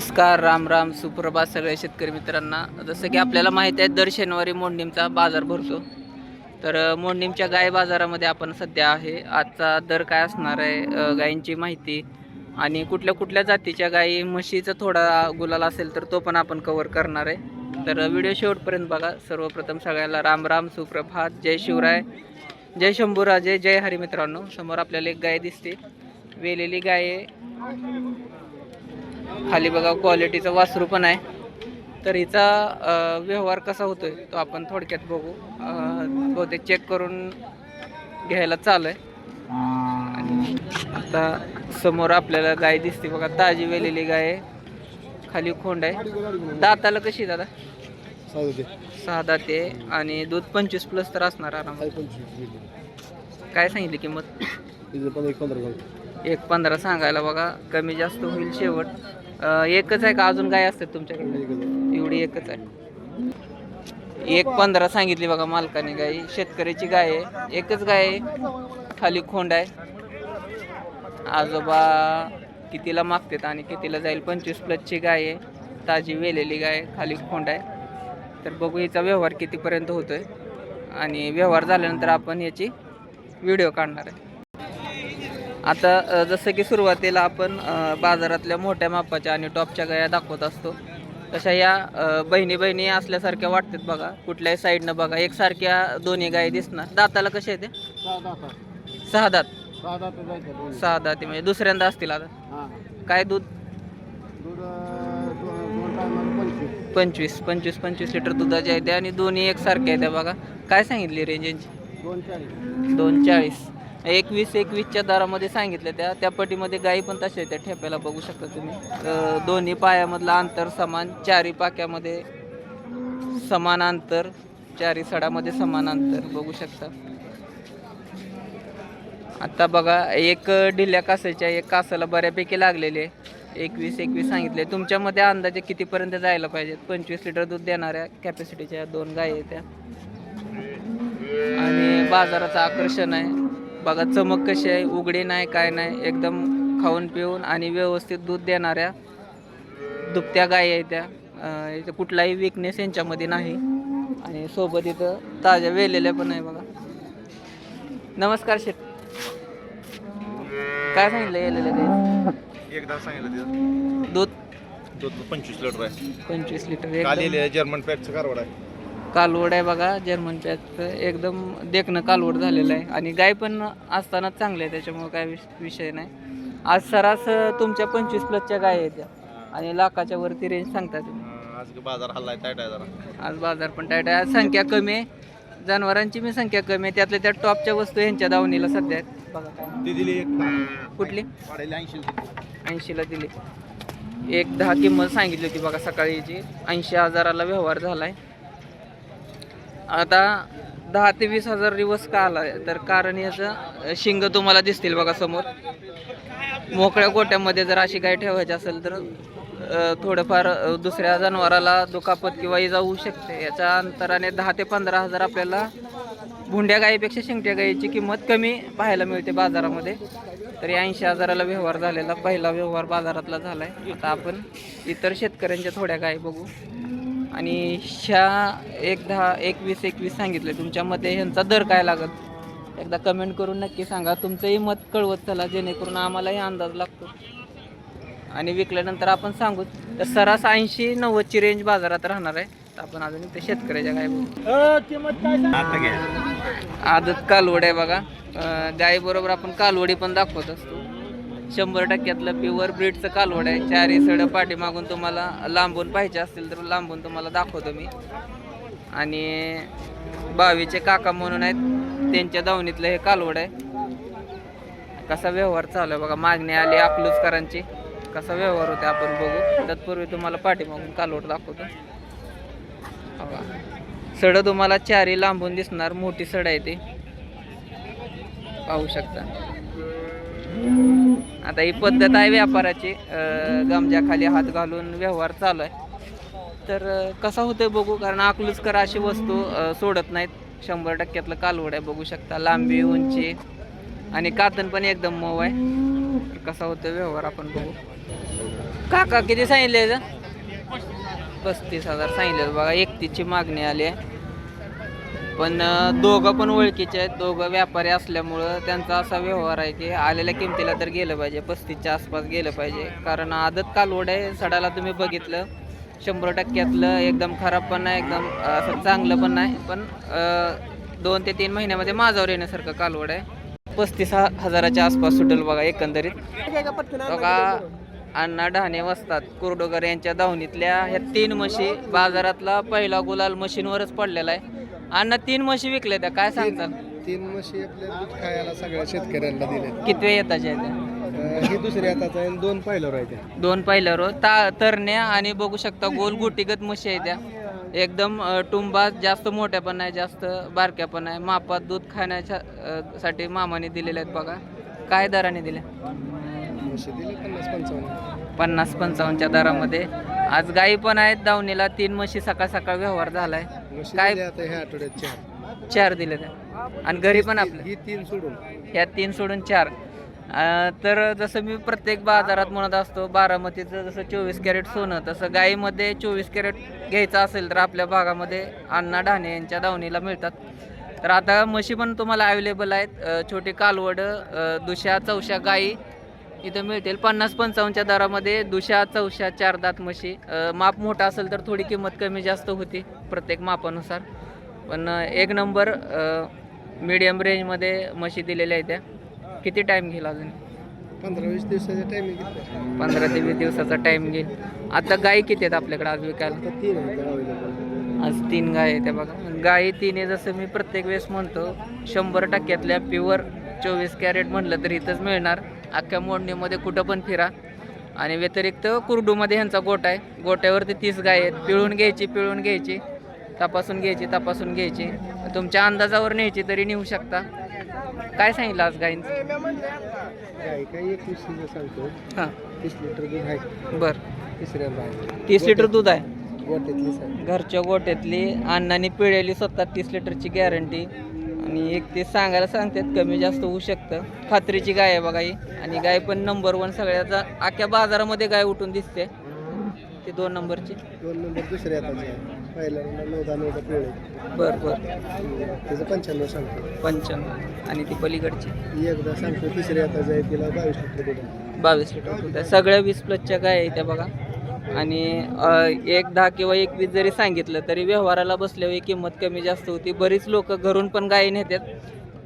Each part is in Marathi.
नमस्कार राम राम सुप्रभात सगळ्या शेतकरी मित्रांना. जसं की आपल्याला माहिती आहे दर शनिवारी मोडणीमचा बाजार भरतो. तर अ, मोडणीमच्या गाय बाजारामध्ये आपण सध्या आहे. आजचा दर काय असणार आहे गायींची माहिती आणि कुठल्या कुठल्या जातीच्या गायी म्हशीचा थोडा गुलाल असेल तर तो पण आपण कवर करणार आहे. तर व्हिडिओ शेवटपर्यंत बघा. सर्वप्रथम सगळ्याला राम राम सुप्रभात. जय शिवराय. जय शंभूराजे. जय हरी मित्रांनो. समोर आपल्याला एक गाय दिसते. वेलेली गाय आहे. खाली बघा क्वालिटीचं वासरू पण आहे. तर हिचा व्यवहार कसा होतोय तो आपण थोडक्यात बघू. बहुतेक चेक करून घ्यायला चालू आहे आणि आता समोर आपल्याला गाय दिसते बघा ताजी वेलेली गाय आहे. खाली खोंड आहे. दाताला कशी दादा? सहा दाते. आणि दूध पंचवीस प्लस तर असणार काय सांगितली किंमत? एक पंधरा सांगायला बघा कमी जास्त होईल शेवट. अं, एकच आहे का? अजून गाय असतात तुमच्याकडे? एवढी एकच आहे. एक पंधरा सांगितली बघा मालकाने गाय शेतकऱ्याची गाय आहे. एकच गाय आहे. खाली खोंड आहे. आजोबा कितीला मागतात आणि कितीला जाईल? पंचवीस प्लसची गाय आहे. ताजी वेलेली गाय आहे, खाली खोंड आहे. तर बघू हिचा व्यवहार कितीपर्यंत होतोय. आणि व्यवहार झाल्यानंतर आपण याची व्हिडिओ काढणार आहे. आता जसं की सुरुवातीला आपण बाजारातल्या मोठ्या मापाच्या आणि टॉपच्या गाया दाखवत असतो. तशा या बहिणी बहिणी असल्यासारख्या वाटतात बघा. कुठल्याही साईडनं बघा. एकसारख्या दोन्ही गायी दिसणार. दाताला कशा येते सहा दात सहा दाती. म्हणजे दुसऱ्यांदा असतील आता. काय दूध? पंचवीस. पंचवीस. पंचवीस लिटर दुधाचे आहे ते आणि दोन्ही एकसारखे आहेत बघा. काय सांगितली रेंज यांची? दोन चाळीस. एकवीस एकवीसच्या दरामध्ये सांगितलं त्या त्या पटीमध्ये गायी पण तशा आहेत त्या ठेप्याला बघू शकता तुम्ही. दोन्ही पायामधलं अंतर समान चारी पाक्यामध्ये समान अंतर चारी सडामध्ये समान अंतर बघू शकता. आता बघा एक ढिल्या कासाच्या एक कासाला बऱ्यापैकी लागलेले आहे. एकवीस एकवीस सांगितले. तुमच्यामध्ये अंदाजे कितीपर्यंत जायला पाहिजेत पंचवीस लिटर दूध देणाऱ्या कॅपॅसिटीच्या दोन गायी आहेत त्या. आणि बाजाराचं आकर्षण आहे. बघा चमक कशी आहे उघडी नाही काय नाही एकदम खाऊन पिऊन आणि व्यवस्थित दूध देणाऱ्या दुभत्या गायी आहेत त्या. इथं कुठलाही विकनेस यांच्यामध्ये नाही. आणि सोबत इथं ताज्या वेलेल्या पण आहे बघा. नमस्कार शेठ. काय सांगितलं गेलेलं काही एकदा सांगितलं तिथं. दूध? दूध पंचवीस लिटर आहे. पंचवीस लिटर जर्मन पॅकचं कारवड आहे. कालवड आहे बघा जर्मन पॅचचं एकदम देखणं कालवड झालेलं आहे. आणि गाय पण असताना चांगले आहे त्याच्यामुळे काय विष- विषय नाही. आज सरास तुमच्या पंचवीस प्लसच्या गाय आहेत त्या. आणि लाखाच्या वरती रेंज सांगता तुम्ही. आज बाजार हल्लाय टाईट आहे जरा. आज बाजार पण टाईट आहे. आज संख्या कमी आहे. जनावरांची मी संख्या कमी आहे. त्यातल्या त्या टॉपच्या वस्तू यांच्या दावणीला सध्या आहेत. बघा काय. ती दिली एक. कुठली? ऐंशीला दिली. एक दहा किंमत सांगितली होती बघा सकाळीची. ऐंशी हजाराला व्यवहार झालाय. आता दहा ते वीस हजार दिवस का आला तर कारण याचं शिंग तुम्हाला दिसतील बघा समोर. मोकळ्या गोट्यामध्ये जर अशी गाय ठेवायची असेल तर थोडंफार दुसऱ्या जनावराला दुखापत किंवा इजा होऊ शकते. याच्या अंतराने दहा ते पंधरा हजार आपल्याला भुंड्या गायीपेक्षा शिंगट्या गायीची किंमत कमी पाहायला मिळते बाजारामध्ये. तरी ऐंशी हजाराला व्यवहार झालेला पहिला व्यवहार बाजारातला झाला आहे आता आपण इतर शेतकऱ्यांच्या थोड्या गायी बघू. आणि ह्या एक दहा एकवीस एकवीस सांगितले. तुमच्या मते ह्यांचा दर काय लागत एकदा कमेंट करून नक्की सांगा. तुमचंही मत कळवत चला जेणेकरून आम्हालाही अंदाज लागतो. आणि विकल्यानंतर आपण सांगू तर सरास ऐंशी नव्वदची रेंज बाजारात राहणार आहे. तर आपण अजून इथे शेतकऱ्याच्या गाय घे आदत कालवड आहे बघा. गायीबरोबर आपण कालवडी पण दाखवत असतो. शंभर टक्क्यातलं प्युअर ब्रीडचं कालवड आहे. चारी सडं पाठीमागून तुम्हाला लांबून पाहिजे असतील तर लांबून तुम्हाला दाखवतो मी. आणि बावीचे काका म्हणून आहेत त्यांच्या दावणीतलं हे कालवड आहे. कसा व्यवहार चालू आहे बघा मागणी आली अकलूजकरांची. कसा व्यवहार होते आपण बघू. तत्पूर्वी तुम्हाला पाठीमागून कालवड दाखवतो. बघा. सडं तुम्हाला चारी लांबून दिसणार मोठी सड आहे ती. पाहू शकता. आता ही पद्धत आहे व्यापाराची. गमज्याखाली गमजाखाली हात घालून व्यवहार चालू आहे. तर कसा होतोय बघू कारण अकलूजकर अशी वस्तू सोडत नाहीत. शंभर टक्क्यातलं कालवड आहे बघू शकता. लांबी उंची आणि कातन पण एकदम मऊ आहे. तर कसा होतोय व्यवहार आपण बघू. काका किती सांगितले पस्तीस हजार सांगितले बघा एकतीसची मागणी आली आहे. पण दोघं पण ओळखीचे आहेत. दोघं व्यापारी असल्यामुळं त्यांचा असा व्यवहार आहे की आलेल्या किमतीला तर गेलं पाहिजे. पस्तीसच्या आसपास गेलं पाहिजे. कारण आदत कालवड आहे. सडाला तुम्ही बघितलं. शंभर टक्क्यातलं एकदम खराब पण नाही एकदम असं चांगलं पण नाही. पण दोन ते तीन महिन्यामध्ये माझावर येण्यासारखं कालवड आहे. पस्तीस हजाराच्या आसपास सुटेल बघा एकंदरीत. बघा अण्णा डहाणे वसतात. कुर्डोगर यांच्या धावणीतल्या ह्या तीन म्हशी बाजारातला पहिला गुलाल मशीनवरच पडलेला आहे. अण्णा तीन म्हशी विकल्या त्या काय सांगतात तीन म्हशी आपल्या दूध खायला सगळ्या शेतकऱ्यांना दिले कितव्या येताच्या आहेत? त्या? ही दुसरी हाताचा आहे आणि दोन पाहिलं राहते दोन पहिल्यावर ता तरण्या आणि बघू शकता गोल गुटीगत म्हशी आहे त्या. एकदम अ, टुंबा जास्त मोठ्या पण नाही जास्त बारक्या पण आहे मापात दूध खाण्याच्या अ, साठी मामाने दिलेल्या आहेत बघा. काय दराने दिल्या? म्हशी दिले पन्नास पंचावन्न. पन्नास पंचावन्नच्या दरामध्ये. आज गाई पण आहेत दावणीला तीन म्हशी सकाळ सकाळ व्यवहार झालाय. काय? दिल्या आता ह्या आठवड्यात चार. चार दिले त्या. आणि घरी पण आपलं. ही तीन सोडून. ह्या तीन सोडून चार. अं, तर जसं मी प्रत्येक बाजारात म्हणत असतो बारामतीचं जसं चोवीस कॅरेट सोनं तसं गाईमध्ये चोवीस कॅरेट घ्यायचं असेल तर आपल्या भागामध्ये अण्णा ढाणे यांच्या दावणीला मिळतात. तर आता म्हशी पण तुम्हाला अवेलेबल आहेत. अं, छोटी कालवड दुशा चौशा गाई इथं मिळतील. पन्नास पंचावन्नच्या दरामध्ये दुशा चौशा चार दात म्हशी. माप मोठा असेल तर थोडी किंमत कमी जास्त होती प्रत्येक मापानुसार. पण एक नंबर मीडियम रेंजमध्ये म्हशी दिलेल्या आहेत त्या. किती टाईम घेईल अजून? पंधरा वीस दिवसाचा टायमिंग घेतला पंधरा ते वीस दिवसाचा टाईम घेईल. आता गाई किती आहेत आपल्याकडे आज विकायला? तीन आज तीन गाय आहे त्या बघा. गाई तीन आहे जसं मी प्रत्येक वेळेस म्हणतो शंभर टक्क्यातल्या प्युअर चोवीस कॅरेट म्हटलं तर इथंच मिळणार. अख्ख्या मोडणीमध्ये कुठं पण फिरा. आणि व्यतिरिक्त कुरडूमध्ये ह्यांचा गोटा आहे. गोट्यावरती तीस गाय आहेत. पिळून घ्यायची पिळून घ्यायची. तपासून घ्यायची तपासून घ्यायची. तुमच्या अंदाजावर न्यायची तरी नेऊ शकता. काय सांगितलं आज गाईंचं गाय काय एकवीस सांगतो हां. तीस लिटर दूध आहे. बरं. तीस लिटर दूध आहे? घरच्या गोट्यातली अण्णाने पिळेली स्वतः तीस लिटरची गॅरंटी. आणि एक ते सांगायला सांगतात कमी जास्त होऊ शकतं. खात्रीची गाय आहे बघा ही. आणि गाय पण नंबर वन सगळ्याचा. अख्ख्या बाजारामध्ये गाय उठून दिसते. ती दोन नंबरची. दोन नंबर दुसऱ्या हाताचे आहे. पहिल्या नऊदा नऊदा पिवळे. बरं बरं. त्याचं पंच्याण्णव सांगतो. पंच्याण्णव. आणि ती पलीकडची? एकदा सांगतो तिसऱ्या हाताचं आहे तिला बावीस लिटर दूध आहे. बावीस लिटर दूध आहे. सगळ्या वीस प्लसच्या गाय आहे त्या बघा. आणि एक दहा किंवा एकवीस जरी सांगितलं तरी व्यवहाराला बसल्यावर किंमत कमी जास्त होती. बरीच लोक घरून पण गायी नेतात.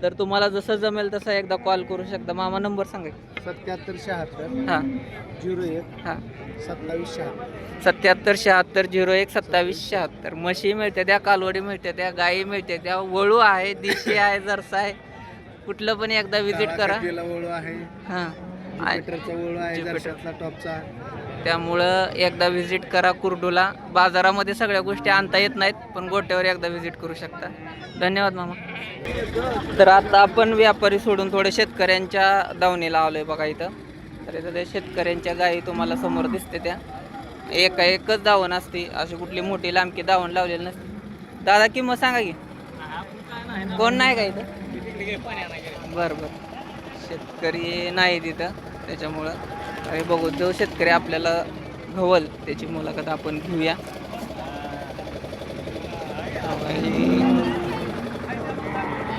तर तुम्हाला जसं जमेल तसं एकदा कॉल करू शकता. मामा नंबर सांगा. सत्याहत्तर शहात्तर हां. झिरो एक हां. सत्तावीस शहात्तर. सत्याहत्तर शहात्तर झिरो एक सत्तावीस शहात्तर. म्हशी मिळते त्या कालवडी मिळते त्या गायी मिळते त्या वळू आहे दिशी आहे जरसा आहे. कुठलं पण एकदा विजिट करा. वळू आहे. हां. वळू आहे टॉपचा. त्यामुळं एकदा व्हिजिट करा कुर्डूला. बाजारामध्ये सगळ्या गोष्टी आणता येत नाहीत पण गोट्यावर एकदा व्हिजिट करू शकता. धन्यवाद मामा. तर आता आपण व्यापारी सोडून थोडे शेतकऱ्यांच्या दावणीला आहे बघा इथं. तर इथं त्या शेतकऱ्यांच्या गायी तुम्हाला समोर दिसते त्या. एका एकच दावण असते अशी कुठली मोठी लांबकी दावण लावलेली नसते. दादा किंमत सांगा की. कोण नाही का इथं? बरं बरं. शेतकरी नाही तिथं त्याच्यामुळं. आणि बघू जो शेतकरी आपल्याला घवल त्याची मुलाखत आपण घेऊया.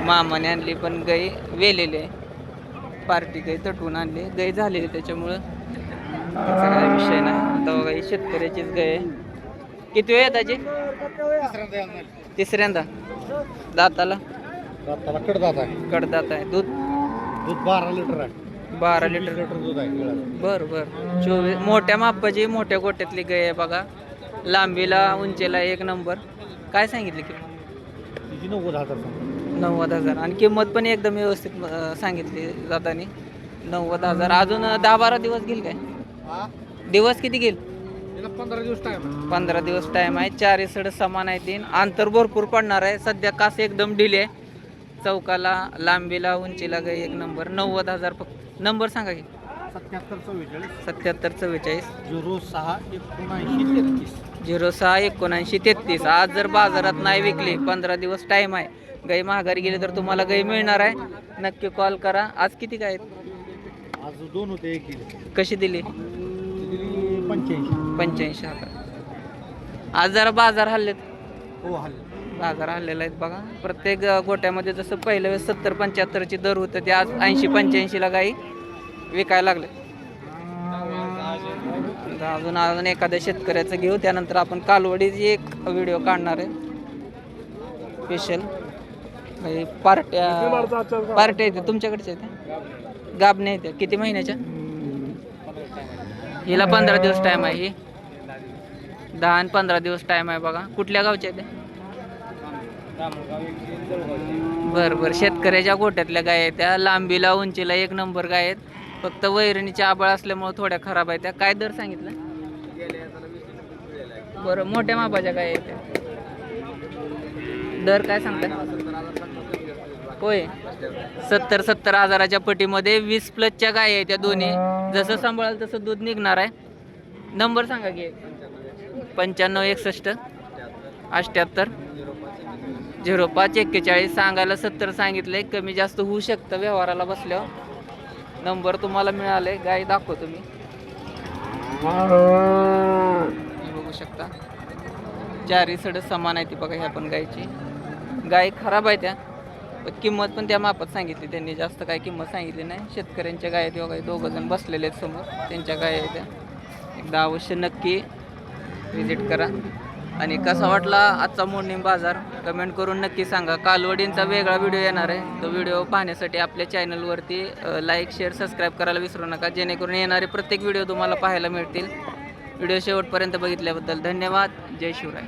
मामाने आणली पण गाई वेलेली आहे. पार्टी गाई तटवून आणली गाई झालेली त्याच्यामुळं. त्याचा काय विषय नाही. आता बघा शेतकऱ्याचीच गाय आहे. किती वेळ त्याची तिसऱ्यांदा. दाताला कडदात आहे. कडदात आहे. दूध? दूध बारा लिटर आहे. बारा लिटर. लिटर दूध आहे बर बर. चोवीस मोठ्या मापाची मोठ्या गोट्यातली गाय आहे बघा. लांबीला उंचीला एक नंबर. काय सांगितली किंमत? तिची नव्वद हजार नव्वद हजार. आणि किंमत पण एकदम व्यवस्थित अं, सांगितली जातानी. नव्वद हजार. अजून अं, दहा बारा दिवस घेईल काय? दिवस किती घेईल तिला पंधरा दिवस टाइम पंधरा दिवस टाईम आहे. चार सड समान आहे तीन. अंतर भरपूर पडणार आहे. सध्या कास एकदम डिले आहे. चौकाला लांबीला उंचीला गाय एक नंबर. नव्वद हजार फक्त. नंबर सांगा की. सत्याहत्तर चव्वेचाळीस. सत्याहत्तर चव्वेचाळीस. झिरो सहा एकोणऐंशी तेहतीस. झिरो सहा एकोणऐंशी तेहतीस. आज जर बाजारात नाही विकली पंधरा दिवस टाईम आहे. गाई महागारी गेली तर तुम्हाला गाई मिळणार आहे. नक्की कॉल करा. आज किती काय आहेत? आज दोन होते एक दिली. कशी दिली पंच्याऐंशी. पंच्याऐंशी हजार. आज जरा बाजार हल्लेत. हो हल्ले. बाजार आलेला आहेत बघा. प्रत्येक गोट्यामध्ये जसं पहिल्या वेळेस सत्तर पंच्याहत्तरची दर होतं ते आज ऐंशी पंच्याऐंशीला गाई विकायला लागले. अजून अजून एखाद्या शेतकऱ्याचं घेऊ त्यानंतर आपण कालवडीची एक व्हिडिओ काढणार आहे. स्पेशल पार्ट्या पार्ट्या येते तुमच्याकडच्या येते गाबने येते किती महिन्याच्या? हिला पंधरा दिवस टाईम आहे ही. दहा आणि पंधरा दिवस टाईम आहे बघा. कुठल्या गावच्या येते बरं बरं. शेतकऱ्याच्या गोट्यातल्या गाय आहेत. त्या लांबीला उंचीला एक नंबर गाय आहेत. फक्त वैरणीच्या आबळ असल्यामुळे थोड्या खराब आहेत. त्या काय दर सांगितलं? बरं मोठ्या मापाच्या गाय आहेत त्या. दर काय सांगता? होय. सत्तर सत्तर हजाराच्या पटीमध्ये वीस प्लसच्या गाय आहेत त्या दोन्ही. जसं सांभाळाल तसं दूध निघणार आहे. नंबर सांगा की पंच्याण्णव एकसष्ट अठ्ठ्याहत्तर झिरो पाच एक्केचाळीस सांगायला सत्तर सांगितले कमी जास्त होऊ शकतं व्यवहाराला बसल्यावर. नंबर तुम्हाला मिळाले. गाय दाखवतो मी बघू शकता. चारी सड समान आहे ती बघा ह्या पण गायची गाय खराब आहे त्या. किंमत पण त्या मापात सांगितली त्यांनी. जास्त काय किंमत सांगितली नाही. शेतकऱ्यांच्या गाय आहेत काही दोघं जण बसलेले आहेत समोर. त्यांच्या गाय आहेत त्या. एकदा अवश्य नक्की व्हिजिट करा. आणि कसा वाटला आजचा मोर्निंग बाजार? कमेंट करून नक्की सांगा. कालवडींचा वेगळा व्हिडिओ येणार आहे. तो व्हिडिओ पाहण्यासाठी आपल्या चॅनलवरती लाईक शेअर सबस्क्राईब करायला विसरू नका. जेणेकरून येणारे प्रत्येक व्हिडिओ तुम्हाला पाहायला मिळतील. व्हिडिओ शेवटपर्यंत बघितल्याबद्दल धन्यवाद. जय शिवराय.